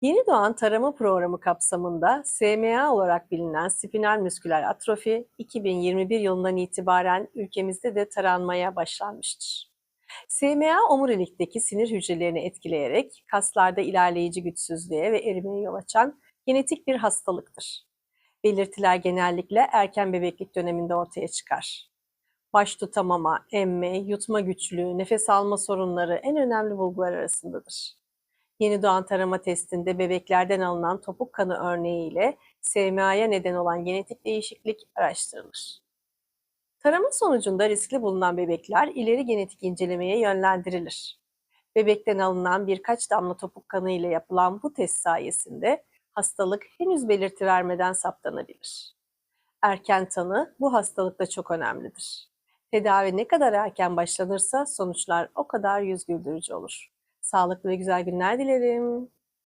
Yeni doğan tarama programı kapsamında SMA olarak bilinen spinal müsküler atrofi 2021 yılından itibaren ülkemizde de taranmaya başlanmıştır. SMA omurilikteki sinir hücrelerini etkileyerek kaslarda ilerleyici güçsüzlüğe ve erimeye yol açan genetik bir hastalıktır. Belirtiler genellikle erken bebeklik döneminde ortaya çıkar. Baş tutamama, emme, yutma güçlüğü, nefes alma sorunları en önemli bulgular arasındadır. Yeni doğan tarama testinde bebeklerden alınan topuk kanı örneğiyle SMA'ya neden olan genetik değişiklik araştırılır. Tarama sonucunda riskli bulunan bebekler ileri genetik incelemeye yönlendirilir. Bebekten alınan birkaç damla topuk kanı ile yapılan bu test sayesinde hastalık henüz belirti vermeden saptanabilir. Erken tanı bu hastalıkta çok önemlidir. Tedavi ne kadar erken başlanırsa sonuçlar o kadar yüz güldürücü olur. Sağlıklı ve güzel günler dilerim.